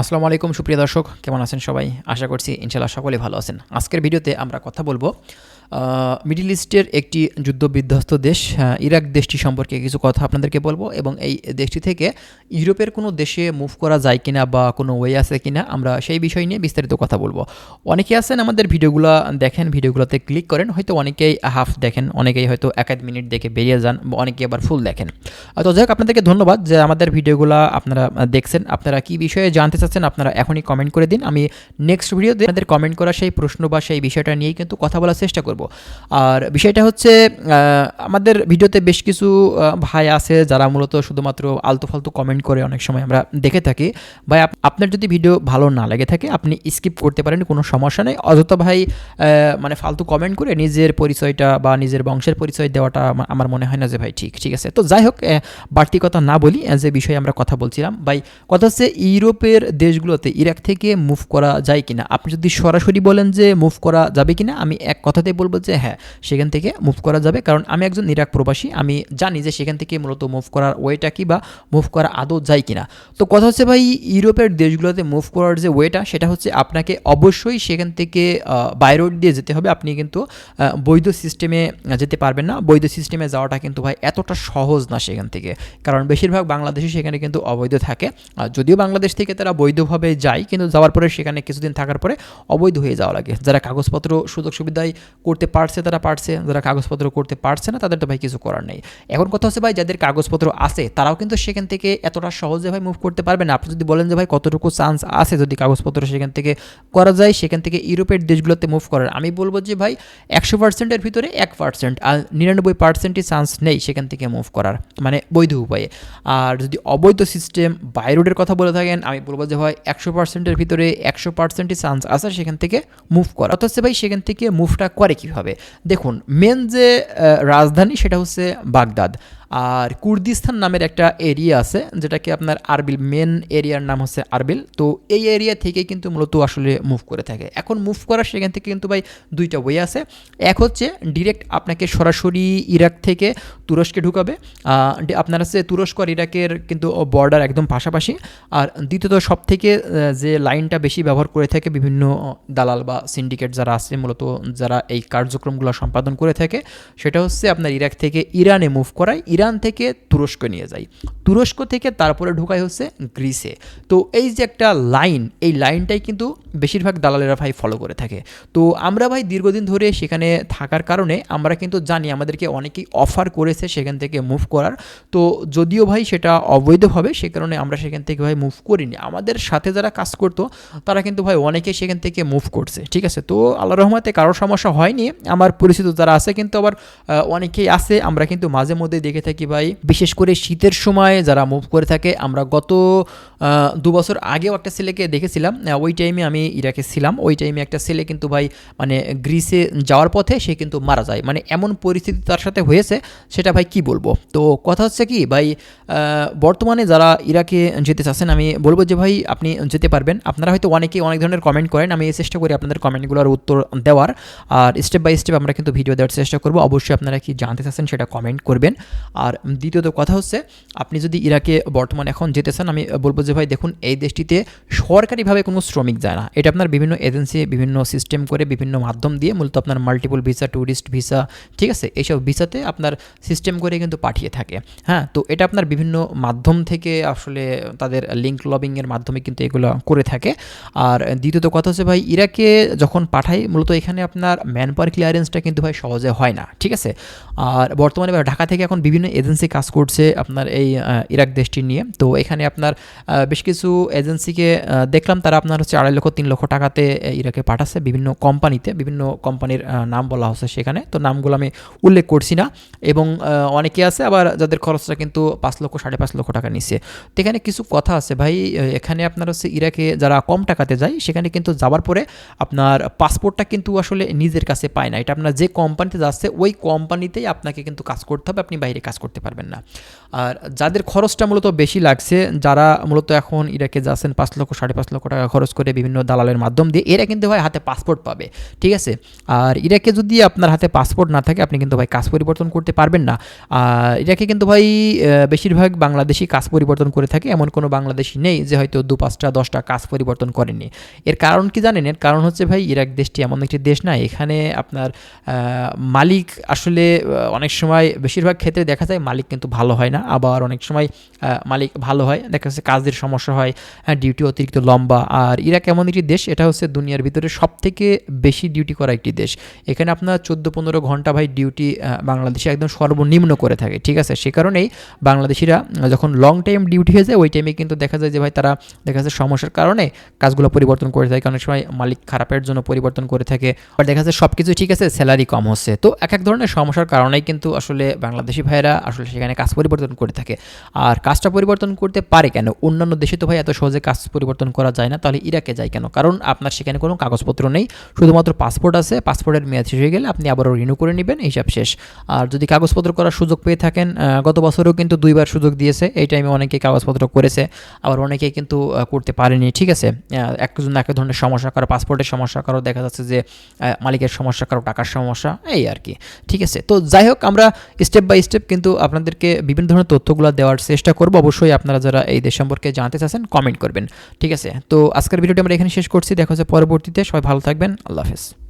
আসসালামু আলাইকুম, সুপ্রিয় দর্শক, কেমন আছেন সবাই? আশা করছি ইনশাল্লাহ সকলে ভালো আছেন। আজকের ভিডিওতে আমরা কথা বলব মিডল ইস্টের একটি যুদ্ধ বিধ্বস্ত দেশ ইরাক দেশটি সম্পর্কে কিছু কথা আপনাদেরকে বলব এবং এই দেশটি থেকে ইউরোপের কোনো দেশে মুভ করা যায় কিনা বা কোনো ওয়ে আছে কিনা আমরা সেই বিষয় নিয়ে বিস্তারিত কথা বলব। অনেকে আছেন আমাদের ভিডিওগুলো দেখেন, ভিডিওগুলোতে ক্লিক করেন, হয়তো অনেকেই হাফ দেখেন, অনেকেই হয়তো এক আধ মিনিট দেখে বেরিয়ে যান বা অনেকে আবার ফুল দেখেন। তো যাই হোক, আপনাদেরকে ধন্যবাদ যে আমাদের ভিডিওগুলো আপনারা দেখছেন। আপনারা কি বিষয়ে জানতে চাচ্ছেন আপনারা এখনই কমেন্ট করে দিন। আমি নেক্সট ভিডিওতে আপনাদের কমেন্ট করা সেই প্রশ্ন বা সেই বিষয়টা নিয়েই কিন্তু কথা বলার চেষ্টা করব। আর বিষয়টা হচ্ছে আমাদের ভিডিওতে বেশ কিছু ভাই আছে যারা মূলত শুধুমাত্র আলতু ফালতু কমেন্ট করে অনেক সময় আমরা দেখে থাকি। ভাই, আপ- আপনার যদি ভিডিও ভালো না লেগে থাকে, আপনি স্কিপ করতে পারেন, কোনো সমস্যা নেই। অযথা ভাই মানে ফালতু কমেন্ট করে নিজের পরিচয়টা বা নিজের বংশের পরিচয় দেওয়াটা আমার মনে হয় না যে ভাই ঠিক ঠিক আছে। তো যাই হোক বাড়তি কথা না বলি যে বিষয়ে আমরা কথা বলছিলাম। ভাই, কথা হচ্ছে ইউরোপের দেশগুলোতে ইরাক থেকে মুভ করা যায় কিনা? আপনি যদি সরাসরি বলেন যে মুভ করা যাবে কিনা, আমি এক কথাতেই বলব যে হ্যাঁ সেখান থেকে মুভ করা যাবে। কারণ আমি একজন ইরাক প্রবাসী, আমি জানি যে সেখান থেকে মূলত মুভ করার ওয়েটা কি বা মুভ করা আদৌ যায় কিনা। তো কথা হচ্ছে ভাই, ইউরোপের দেশগুলোতে মুভ করার যে ওয়েটা সেটা হচ্ছে আপনাকে অবশ্যই সেখান থেকে বাই রোড দিয়ে যেতে হবে। আপনি কিন্তু বৈধ সিস্টেমে যেতে পারবেন না। বৈধ সিস্টেমে যাওয়াটা কিন্তু ভাই এতটা সহজ না সেখান থেকে। কারণ বেশিরভাগ বাংলাদেশি সেখানে কিন্তু অবৈধ থাকে। যদিও বাংলাদেশ থেকে তারা বৈধভাবে যায় কিন্তু যাওয়ার পরে সেখানে কিছুদিন থাকার পরে অবৈধ হয়ে যাওয়া লাগে। যারা কাগজপত্র সুযোগ সুবিধায় করতে পারছে, তারা পারছে। যারা কাগজপত্র করতে পারছে না, তাদের তো ভাই কিছু করার নেই। এখন কথা হচ্ছে ভাই, যাদের কাগজপত্র আছে, তারাও কিন্তু সেখান থেকে এতটা সহজে ভাই মুভ করতে পারবে না। আপনি যদি বলেন যে ভাই কতটুকু চান্স আছে যদি কাগজপত্র সেখান থেকে করা যায়, সেখান থেকে ইউরোপের দেশগুলোতে মুভ করার। আমি বলব যে ভাই, একশো পার্সেন্টের ভিতরে এক পার্সেন্ট আর নিরানব্বই পার্সেন্টই চান্স নেই সেখান থেকে মুভ করার মানে বৈধ উপায়ে। আর যদি অবৈধ সিস্টেম বাই রোডের কথা বলে থাকেন, আমি বলব যে ভাই একশো পার্সেন্টের ভিতরে একশো পার্সেন্টই চান্স আছে সেখান থেকে মুভ করা। অথচ ভাই সেখান থেকে মুভটা করে কীভাবে? দেখুন মেন যে রাজধানী সেটা হচ্ছে বাগদাদ। আর কুর্দিস্তান নামের একটা এরিয়া আছে, যেটাকে আপনার আরবিল মেন এরিয়ার নাম হচ্ছে আরবিল। তো এই এরিয়া থেকে কিন্তু মূলত আসলে মুভ করে থাকে। এখন মুভ করার সেখান থেকে কিন্তু ভাই দুইটা ওয়ে আছে। এক হচ্ছে ডিরেক্ট আপনাকে সরাসরি ইরাক থেকে তুরস্কে ঢুকাবে। আপনার হচ্ছে তুরস্ক আর ইরাকের কিন্তু বর্ডার একদম পাশাপাশি। আর দ্বিতীয়ত সব থেকে যে লাইনটা বেশি ব্যবহার করে থাকে বিভিন্ন দালাল বা সিন্ডিকেট যারা আছে, মূলত যারা এই কার্যক্রমগুলো সম্পাদন করে থাকে, সেটা হচ্ছে আপনার ইরাক থেকে ইরানে মুভ করায়। ইরান থেকে তুরস্ক নিয়ে যায় তুরস্ক থেকে তারপরে ঢুকাই হচ্ছে গ্রিসে। তো এই যে একটা লাইন, এই লাইনটাই কিন্তু বেশিরভাগ দালালেরা ভাই ফলো করে থাকে। তো আমরা ভাই দীর্ঘদিন ধরে সেখানে থাকার কারণে আমরা কিন্তু জানি আমাদেরকে অনেকেই অফার করেছে সেখান থেকে মুভ করার। তো যদিও ভাই সেটা অবৈধভাবে সে কারণে আমরা সেখান থেকে ভাই মুভ করিনি। আমাদের সাথে যারা কাজ করতো, তারা কিন্তু ভাই অনেকে সেখান থেকে মুভ করছে, ঠিক আছে? তো আল্লাহ রহমতে কারও সমস্যা হয়নি। আমার পরিচিত যারা আছে কিন্তু আবার অনেকেই আছে। আমরা কিন্তু মাঝে মধ্যে দেখে থাকি ভাই, বিশেষ করে শীতের সময় যারা মুভ করে থাকে, আমরা গত দু বছর আগেও একটা ছেলেকে দেখেছিলাম। ওই টাইমে আমি ইরাকে ছিলাম, ওই টাইমে একটা ছেলে কিন্তু ভাই মানে গ্রিসে যাওয়ার পথে সে কিন্তু মারা যায়। মানে এমন পরিস্থিতি তার সাথে হয়েছে, সেটা ভাই কি বলব? তো কথা হচ্ছে কি, ভাই বর্তমানে যারা ইরাকে যেতে চাচ্ছেন, আমি বলব যে ভাই, আপনি যেতে পারবেন। আপনারা হয়তো অনেকেই অনেক ধরনের কমেন্ট করেন, আমি এই চেষ্টা করি আপনাদের কমেন্টগুলোর উত্তর দেওয়ার। আর স্টেপ বাই স্টেপ আমরা কিন্তু ভিডিও দেওয়ার চেষ্টা করব। অবশ্যই আপনারা কি জানতে চাচ্ছেন, সেটা কমেন্ট করবেন। আর দ্বিতীয়ত কথা হচ্ছে, আপনি যদি ইরাকে বর্তমানে এখন যেতে চান, আমি বলব যে ভাই, দেখুন, এই দেশটিতে সরকারিভাবে কোনো শ্রমিক যায় না। এটা আপনার বিভিন্ন এজেন্সি, বিভিন্ন সিস্টেম করে বিভিন্ন মাধ্যম দিয়ে মূলত আপনার মাল্টিপল ভিসা ট্যুরিস্ট ভিসা ঠিক আছে? এইসব ভিসাতে আপনার সিস্টেম করে কিন্তু পাঠিয়ে থাকে। হ্যাঁ তো এটা আপনার বিভিন্ন মাধ্যম থেকে আসলে তাদের লিঙ্ক লবিংয়ের মাধ্যমে কিন্তু এগুলো করে থাকে। আর দ্বিতীয়ত কথা হচ্ছে ভাই, ইরাকে যখন পাঠাই, মূলত এখানে আপনার ম্যান পাওয়ার ক্লিয়ারেন্সটা কিন্তু ভাই সহজে হয় না, ঠিক আছে? আর বর্তমানে ঢাকা থেকে এখন বিভিন্ন এজেন্সি কাজ করছে আপনার এই ইরাক দেশটি নিয়ে। তো এখানে আপনার বেশ কিছু এজেন্সিকে দেখলাম তারা আপনার হচ্ছে আড়াই লক্ষ তিন লক্ষ টাকাতে ইরাকে পাঠাচ্ছে বিভিন্ন কোম্পানিতে, বিভিন্ন কোম্পানির নাম বলা হচ্ছে সেখানে। তো নামগুলো আমি উল্লেখ করছি না এবং অনেকে আছে আবার যাদের খরচটা কিন্তু পাঁচ লক্ষ, সাড়ে পাঁচ লক্ষ টাকা নিচ্ছে। তো এখানে কিছু কথা আছে ভাই এখানে আপনার হচ্ছে ইরাকে যারা কম টাকাতে যায়, সেখানে কিন্তু যাওয়ার পরে আপনার পাসপোর্টটা কিন্তু আসলে নিজের কাছে পায় না। এটা আপনার যে কোম্পানিতে যাচ্ছে, ওই কোম্পানিতেই আপনাকে কিন্তু কাজ করতে হবে, আপনি বাইরে কাজ করতে পারবেন না। আর যাদের খরচটা মূলত বেশি লাগছে, যারা মূলত এখন ইরাকে যাচ্ছেন, পাঁচ লক্ষ, সাড়ে পাঁচ লক্ষ টাকা খরচ করে বিভিন্ন দালালের মাধ্যম দিয়ে, এরা কিন্তু ভাই হাতে পাসপোর্ট পাবে, ঠিক আছে? আর ইরাকে যদি আপনার হাতে পাসপোর্ট না থাকে, আপনি কিন্তু ভাই কাজ পরিবর্তন করতে পারবেন না। আর ইরাকে কিন্তু ভাই বেশিরভাগ বাংলাদেশি কাজ পরিবর্তন করে থাকে, এমন কোনো বাংলাদেশি নেই যে হয়তো দু পাঁচটা, দশটা কাজ পরিবর্তন করেনি। এর কারণ কি জানেন? এর কারণ হচ্ছে ভাই, ইরাক দেশটি এমন একটি দেশ না, এখানে আপনার মালিক আসলে অনেক সময় বেশিরভাগ ক্ষেত্রে দেখা যায় মালিক কিন্তু ভালো হয় না, আবার অনেক সময় মালিক ভালো হয়, দেখা যাচ্ছে কাজের সমস্যা হয় ডিউটি অতিরিক্ত লম্বা। আর ইরাক এমন একটি দেশ, এটা হচ্ছে দুনিয়ার ভিতরে সব থেকে বেশি ডিউটি করা একটি দেশ। এখানে আপনার চোদ্দ পনেরো ঘণ্টা ভাই ডিউটি বাংলাদেশে একদম সর্বনিম্ন করে থাকে, ঠিক আছে? সে কারণেই বাংলাদেশিরা যখন লং টাইম ডিউটি হয়ে যায়, ওই টাইমে কিন্তু দেখা যায় যে ভাই তারা, দেখা যায় সমস্যার কারণে কাজগুলো পরিবর্তন করে থাকে, অনেক সময় মালিক খারাপের জন্য পরিবর্তন করে থাকে আর দেখা যায় সব কিছু ঠিক আছে স্যালারি কম হচ্ছে। তো এক এক ধরনের সমস্যার কারণেই কিন্তু আসলে বাংলাদেশি ভাইয়েরা আসলে সেখানে কাজ পরিবর্তন করে থাকে। আর কাজটা পরিবর্তন করতে পারে কেন? অন্যান্য দেশে তো ভাই এত সহজে কাজ পরিবর্তন করা যায় না, তাহলে ইরাকে যায় কেন? কারণ আপনার সেখানে কোনো কাগজপত্র নেই। শুধুমাত্র পাসপোর্ট আছে, পাসপোর্টের মেয়াদ শেষ হয়ে গেলে আপনি আবারও রিনিউ করে নেবেন হিসাব শেষ। আর যদি কাগজপত্র করার সুযোগ পেয়ে থাকেন গত বছরেও কিন্তু দুইবার সুযোগ দিয়েছে, এই টাইমে অনেকে কাগজপত্র করেছে, আবার অনেকে কিন্তু করতে পারেনি, ঠিক আছে? একজন এক ধরনের সমস্যা কারও পাসপোর্টের সমস্যা, কারও দেখা যাচ্ছে যে মালিকের সমস্যা, কারও টাকার সমস্যা, এই আর কি, ঠিক আছে? তো যাই হোক, আমরা স্টেপ বাই স্টেপ কিন্তু আপনাদেরকে বিভিন্ন ধরনের তথ্যগুলো দেওয়ার চেষ্টা করব। অবশ্যই আপনারা যারা এই দেশ সম্পর্কে জানতে চাচ্ছেন কমেন্ট করবেন, ঠিক আছে? তো আজকের ভিডিওটি আমরা এখানে শেষ করছি। দেখা হচ্ছে পরবর্তীতে। সবাই ভালো থাকবেন। আল্লাহ হাফেজ।